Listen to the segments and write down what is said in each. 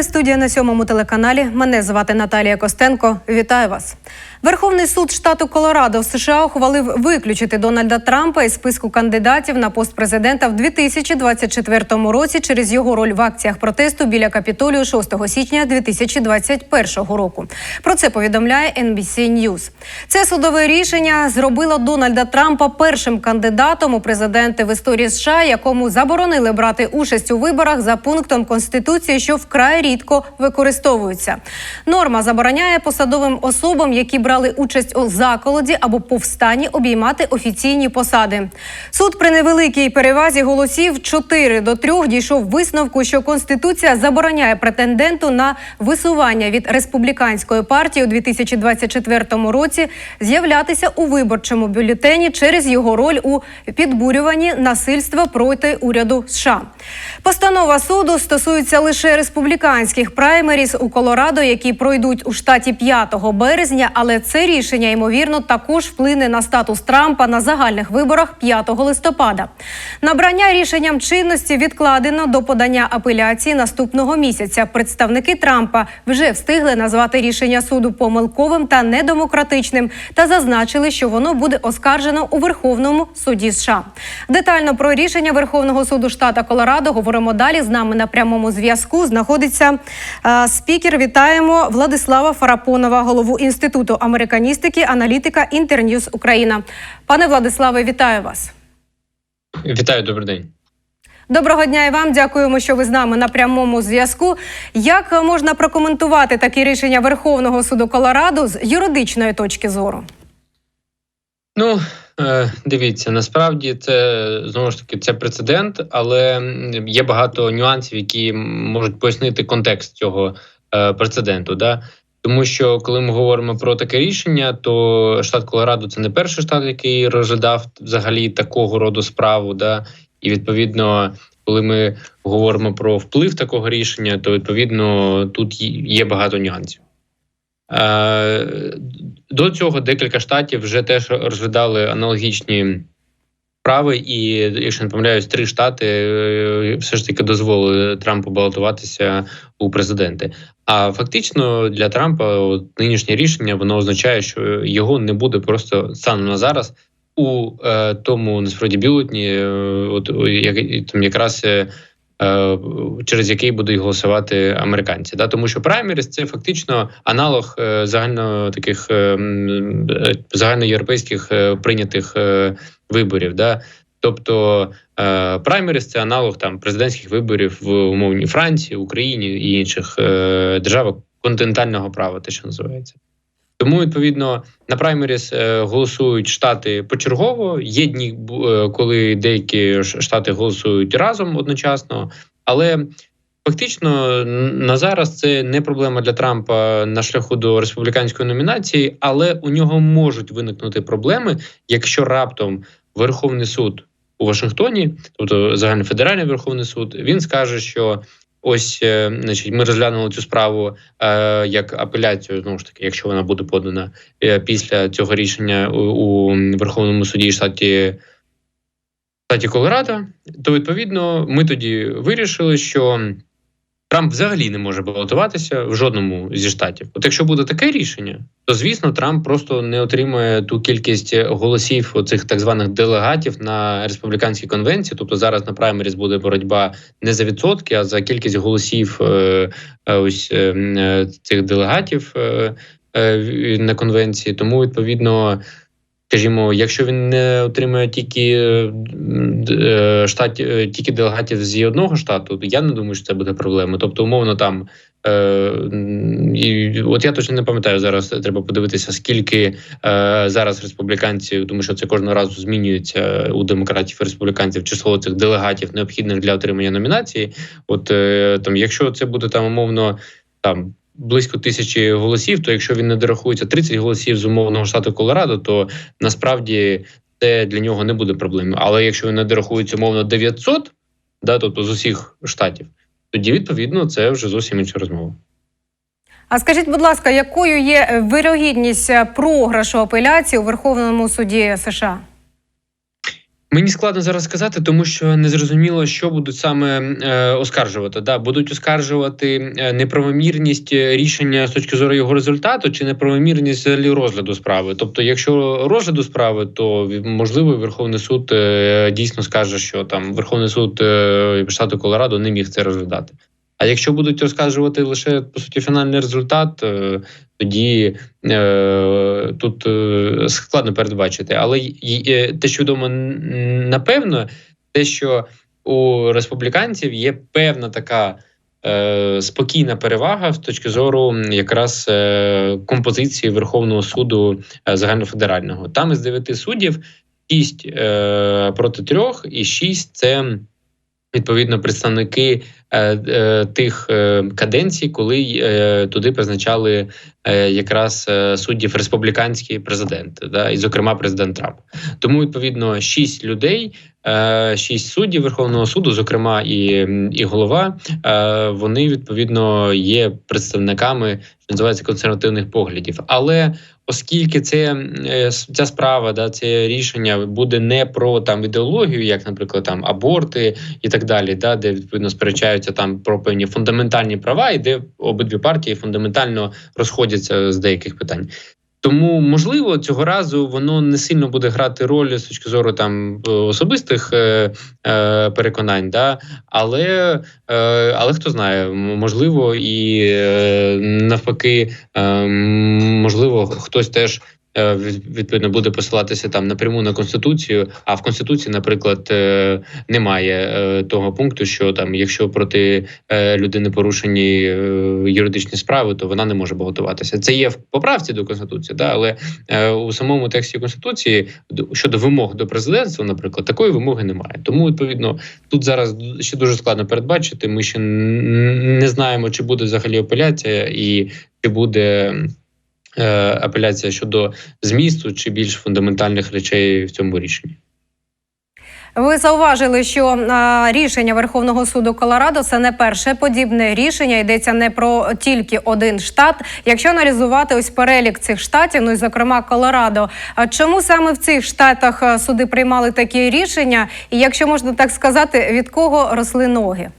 Новини студія на сьомому телеканалі. Мене звати Наталія Костенко. Вітаю вас. Верховний суд штату Колорадо в США ухвалив виключити Дональда Трампа із списку кандидатів на пост президента в 2024 році через його роль в акціях протесту біля капітолію 6 січня 2021 року. Про це повідомляє NBC News. Це судове рішення зробило Дональда Трампа першим кандидатом у президенти в історії США, якому заборонили брати участь у виборах за пунктом конституції, що вкрай рідко використовуються. Норма забороняє посадовим особам, які брали участь у заколоді або повстанні, обіймати офіційні посади. Суд при невеликій перевазі голосів 4 до 3 дійшов висновку, що конституція забороняє претенденту на висування від республіканської партії у 2024 році з'являтися у виборчому бюлетені через його роль у підбурюванні насильства проти уряду США. Постанова суду стосується лише республіканських праймеріз у Колорадо, які пройдуть у штаті 5 березня. Але це рішення ймовірно також вплине на статус Трампа на загальних виборах 5 листопада. Набрання рішенням чинності відкладено до подання апеляції наступного місяця. Представники Трампа вже встигли назвати рішення суду помилковим та недемократичним та зазначили, що воно буде оскаржено у Верховному суді США. Детально про рішення Верховного суду штата Колорадо говоримо далі. З нами на прямому зв'язку знаходиться е, спікер. Вітаємо Владислава Фарапонова, голову інституту американістики, аналітика Інтерньюз Україна. Пане Владиславе, вітаю вас. Вітаю, добрий день. Доброго дня і вам. Дякуємо, що ви з нами на прямому зв'язку. Як можна прокоментувати такі рішення Верховного суду Колорадо з юридичної точки зору? Ну дивіться, насправді це знову ж таки це прецедент, але є багато нюансів, які можуть пояснити контекст цього е, прецеденту. Да? Тому що коли ми говоримо про таке рішення, то штат Колорадо це не перший штат, який розглядав взагалі такого роду справу. Да? І відповідно, коли ми говоримо про вплив такого рішення, то відповідно тут є багато нюансів. Е, до цього декілька штатів вже теж розглядали аналогічні справи, і якщо не помиляюсь, три штати е, все ж таки дозволили Трампу балотуватися у президенти. А фактично для Трампа от, нинішнє рішення воно означає, що його не буде просто станом на зараз у е, тому насправді бюлетні, е, от як там якраз. Е, Через який будуть голосувати американці, да тому що праймеріс це фактично аналог е, загально таких е, загальноєвропейських прийнятих виборів. Да? Тобто праймеріс це аналог там президентських виборів в умовній Франції, Україні і інших державах континентального права, те, що називається. Тому відповідно на праймеріс голосують штати почергово. Є дні, коли деякі штати голосують разом одночасно, але фактично на зараз це не проблема для Трампа на шляху до республіканської номінації, але у нього можуть виникнути проблеми, якщо раптом Верховний суд у Вашингтоні, тобто загальнофедеральний Верховний суд, він скаже, що Ось, значить, ми розглянули цю справу е, як апеляцію. Знову ж таки, якщо вона буде подана е, після цього рішення у, у Верховному суді штаті штаті Колорадо, то відповідно ми тоді вирішили, що Трамп взагалі не може балотуватися в жодному зі штатів. От якщо буде таке рішення, то звісно Трамп просто не отримує ту кількість голосів оцих так званих делегатів на республіканській конвенції. Тобто зараз на праймеріс буде боротьба не за відсотки, а за кількість голосів е, е, ось е, цих делегатів на конвенції. Тому відповідно. Скажімо, якщо він не отримує тільки е, штат, е, тільки делегатів з одного штату, то я не думаю, що це буде проблема. Тобто, умовно, там е, і от я точно не пам'ятаю зараз. Треба подивитися, скільки е, зараз республіканців, тому що це кожного разу змінюється у демократів і республіканців число цих делегатів необхідних для отримання номінації. От е, там, якщо це буде там умовно там близько тисячі голосів. То якщо він не дорахується 30 голосів з умовного штату Колорадо, то насправді це для нього не буде проблемою. Але якщо він не дорахується умовно 900, да, тобто з усіх штатів, тоді відповідно це вже зовсім інша розмова. А скажіть, будь ласка, якою є вирогідність програшу апеляції у Верховному суді США? Мені складно зараз сказати, тому що не зрозуміло, що будуть саме е, оскаржувати. Да, будуть оскаржувати е, неправомірність е, рішення з точки зору його результату, чи неправомірність розгляду справи. Тобто, якщо розгляду справи, то можливо Верховний суд е, дійсно скаже, що там Верховний суд е, штату Колорадо не міг це розглядати. А якщо будуть розказувати лише по суті фінальний результат, е, тоді е, тут е, складно передбачити. Але е, те, що відомо напевно, те, що у республіканців є певна така. е, Спокійна перевага з точки зору якраз е, композиції Верховного суду е, загальнофедерального. Там із дев'яти суддів шість проти трьох, і шість це відповідно представники тих е, каденцій, коли е, туди призначали е, якраз е, суддів республіканські президенти, да, і зокрема президент Трамп. Тому відповідно шість людей, е, шість суддів Верховного суду, зокрема і, і голова, е, вони відповідно є представниками що називається консервативних поглядів. Але оскільки це е, ця справа, да, це рішення буде не про там ідеологію, як, наприклад, там аборти і так далі, да, де відповідно сперечаються там про певні фундаментальні права, і де обидві партії фундаментально розходяться з деяких питань. Тому можливо цього разу воно не сильно буде грати роль з точки зору там е, особистих е, е, переконань, да але, е, але хто знає, можливо, і е, навпаки, е, можливо, хтось теж. Е, від- Відповідно, буде посилатися там напряму на конституцію. А в конституції, наприклад, е, немає е, того пункту, що там, якщо проти людини порушені юридичні справи, то вона не може балотуватися. Це є в поправці до конституції, да, але у самому тексті конституції щодо вимог до президентства, наприклад, такої вимоги немає. Тому відповідно тут зараз ще дуже складно передбачити. Ми ще не знаємо, чи буде взагалі апеляція, і чи буде. Е, Апеляція щодо змісту чи більш фундаментальних речей в цьому рішенні. Ви зауважили, що рішення Верховного суду Колорадо це не перше подібне рішення. Йдеться не про тільки один штат. Якщо аналізувати ось перелік цих штатів, ну і зокрема Колорадо, а чому саме в цих штатах суди приймали такі рішення? І якщо можна так сказати, від кого росли ноги?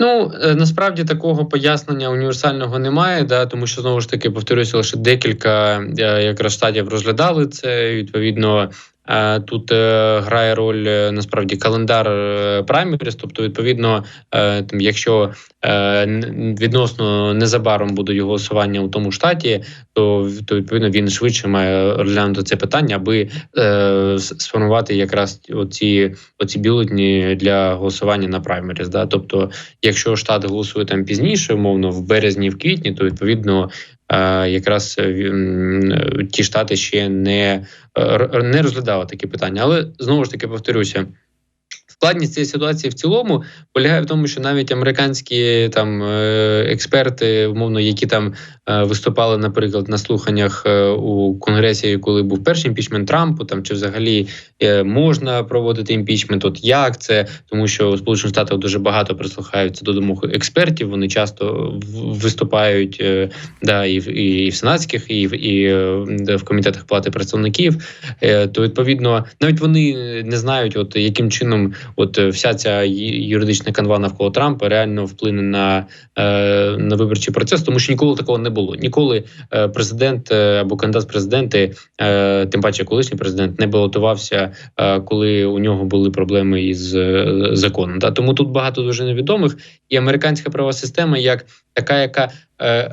Ну е, насправді такого пояснення універсального немає, да тому що знову ж таки повторюся, лише декілька е, якраз штатів розглядали це. Відповідно, тут е, грає роль е, насправді календар е, праймеріс, тобто, відповідно, там, якщо відносно незабаром будуть голосування у тому штаті, то, то відповідно він швидше має розглянути це питання, аби е, сформувати якраз оці, оці бюлетні для голосування на праймеріс. Да? Тобто, якщо штат голосує там пізніше, умовно в березні, в квітні, то відповідно якраз е, ті штати ще не, е, не розглядали такі питання. Але знову ж таки повторюся. Складність цієї ситуації в цілому полягає в тому, що навіть американські там е, експерти, умовно, які там е, виступали, наприклад, на слуханнях е, у конгресі, коли був перший імпічмент Трампу, там чи взагалі можна проводити імпічмент, от як це, тому що у Сполучених Штатах дуже багато прислухаються до думок експертів. Вони часто виступають да, і в і в сенатських, і в і в комітетах палати представників. То відповідно, навіть вони не знають, от яким чином, от е, вся ця юридична канва навколо Трампа реально вплине на, е, на виборчий процес, тому що ніколи такого не було. Ніколи е, президент або кандидат президенти, тим паче колишній президент, не балотувався, коли у нього були проблеми із законом. Да? Тому тут багато дуже невідомих, і американська права система як така, яка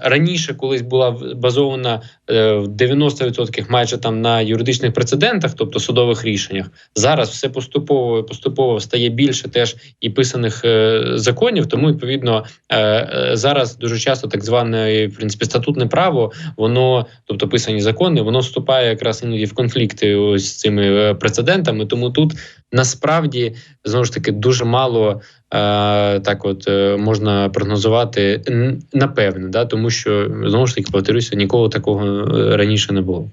раніше колись була базована е, в 90% майже там на юридичних прецедентах, тобто судових рішеннях. Зараз все поступово поступово стає більше теж і писаних е, законів. Тому відповідно е, е, зараз дуже часто так зване в принципі статутне право, воно, тобто писані закони, воно вступає якраз іноді в конфлікти ось з цими е, прецедентами. Тому тут насправді знову ж таки дуже мало е, так, от е, можна прогнозувати напевне, да, тому що знову ж таки повторюся, ніколи такого е, раніше не було.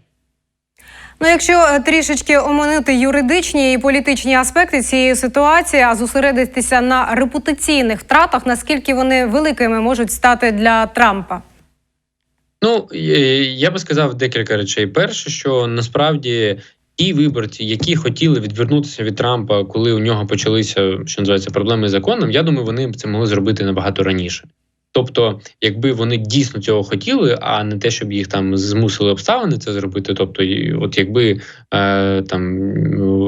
Ну, якщо е, трішечки оминути юридичні і політичні аспекти цієї ситуації, а зосередитися на репутаційних втратах, наскільки вони великими можуть стати для Трампа? Ну я би сказав декілька речей. Перше, що насправді ті виборці, які хотіли відвернутися від Трампа, коли у нього почалися що називається проблеми з законом, я думаю, вони б це могли зробити набагато раніше. Тобто, якби вони дійсно цього хотіли, а не те, щоб їх там змусили обставини це зробити. Тобто, от якби е, там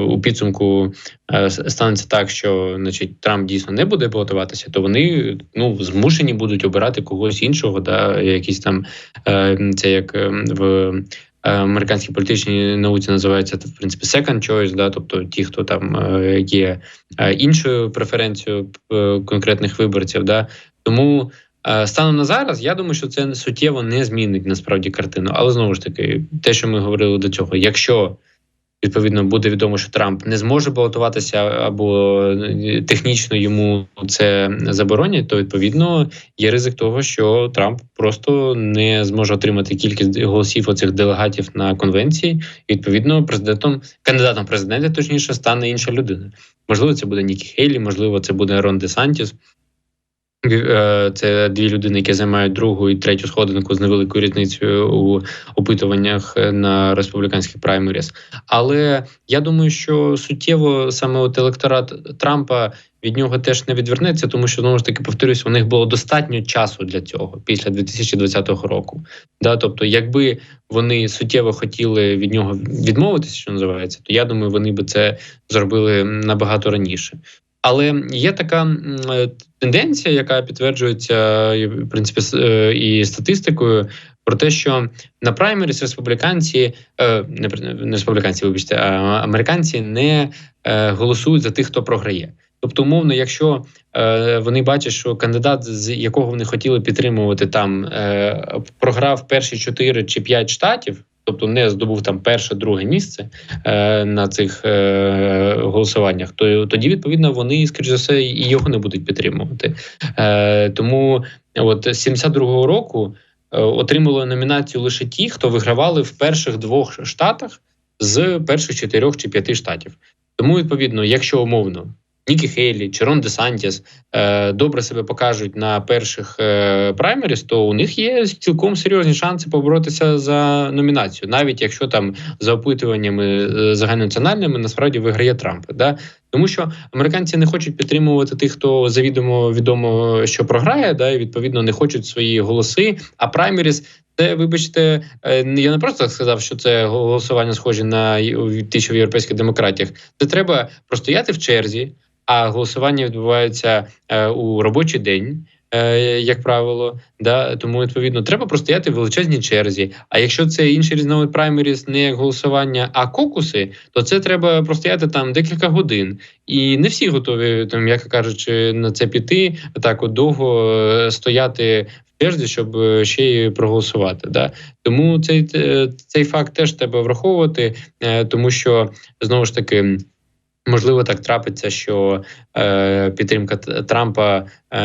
у підсумку е, станеться так, що значить Трамп дійсно не буде балотуватися, то вони ну змушені будуть обирати когось іншого, да, якісь там е, це як е, в американській політичній науці називається в принципі second choice, да, тобто ті, хто там е, є е, іншою преференцією е, конкретних виборців, да. Тому е, станом на зараз, я думаю, що це суттєво не змінить насправді картину. Але знову ж таки, те, що ми говорили до цього, якщо відповідно буде відомо, що Трамп не зможе балотуватися або е, технічно йому це заборонять, то відповідно є ризик того, що Трамп просто не зможе отримати кількість голосів оцих делегатів на конвенції. І відповідно, президентом, кандидатом в президенти, точніше, стане інша людина. Можливо, це буде Нікі Хейлі, можливо, це буде Рон Де Сантіс. Е, Це дві людини, які займають другу і третю сходинку з невеликою різницею у опитуваннях е, на республіканських праймеріс. Але я думаю, що суттєво саме от електорат Трампа від нього теж не відвернеться, тому що знову ж таки повторюсь, у них було достатньо часу для цього після 2020 року. Да, тобто, якби вони суттєво хотіли від нього відмовитися, що називається, то я думаю, вони би це зробили набагато раніше. Але є така е, тенденція, яка підтверджується і, в принципі е, і статистикою, про те, що на праймеріс республіканці, е, не республіканці, вибачте, а американці не е, голосують за тих, хто програє. Тобто, умовно, якщо е, вони бачать, що кандидат, з якого вони хотіли підтримувати, там е, програв перші 4 чи 5 штатів, тобто не здобув там перше, друге місце е, на цих е, голосуваннях, то тоді відповідно вони, скоріш за все, і його не будуть підтримувати. Е, тому от з 72-го року е, отримали номінацію лише ті, хто вигравали в перших двох штатах з перших чотирьох чи п'яти штатів. Тому, відповідно, якщо умовно Нікі Хейлі чи Рон Де Сантіс е, добре себе покажуть на перших е, праймеріс, то у них є цілком серйозні шанси поборотися за номінацію, навіть якщо там за опитуваннями е, загальнонаціональними насправді виграє Трамп. Да? Тому що американці не хочуть підтримувати тих, хто завідомо відомо, що програє, да, і відповідно не хочуть свої голоси. А праймеріс це, вибачте, е, я не просто так сказав, що це голосування схоже на ті, що в європейських демократіях. Це треба простояти в черзі, а голосування відбувається е, у робочий день. е, Як правило, да тому відповідно треба простояти в величезній черзі. А якщо це інший різновид праймеріс, не як голосування, а кокуси, то це треба простояти там декілька годин. І не всі готові, там, м'яко кажучи, на це піти так от довго е, стояти в черзі, щоб ще й проголосувати. Да? Тому цей, цей факт теж треба враховувати, тому що знову ж таки. Можливо, так трапиться, що е, підтримка Трампа е,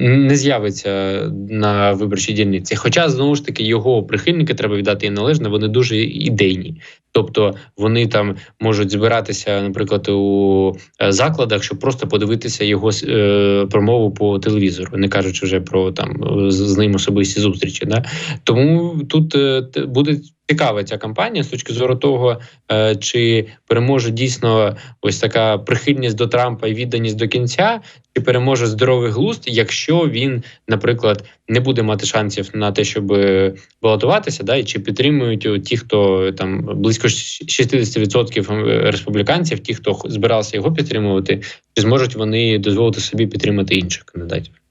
не з'явиться на виборчій дільниці. Хоча знову ж таки його прихильники треба віддати їм належне, вони дуже ідейні. Тобто вони там можуть збиратися, наприклад, у е, закладах, щоб просто подивитися його е, промову по телевізору, не кажучи вже про там з ним особисті зустрічі. Да? Тому тут е, буде цікава ця кампанія з точки зору того, е, чи переможе дійсно ось така прихильність до Трампа і відданість до кінця, чи переможе здоровий глузд, якщо він, наприклад, не буде мати шансів на те, щоб е, балотуватися, да, і чи підтримують ті, хто там близько щ- 60% республіканців, ті, хто збирався його підтримувати, чи зможуть вони дозволити собі підтримати інших кандидатів?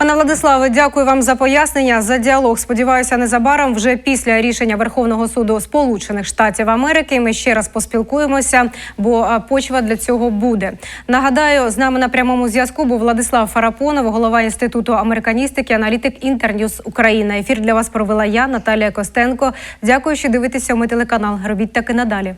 Пане Владиславе, дякую вам за пояснення за діалог. Сподіваюся, незабаром вже після рішення Верховного суду Сполучених Штатів Америки ми ще раз поспілкуємося, бо почва для цього буде. Нагадаю, з нами на прямому зв'язку був Владислав Фарапонов, голова інституту американістики, аналітик Інтерньюз Україна. Ефір для вас провела я, Наталія Костенко. Дякую, що дивитеся. Ми телеканал. Робіть так і надалі.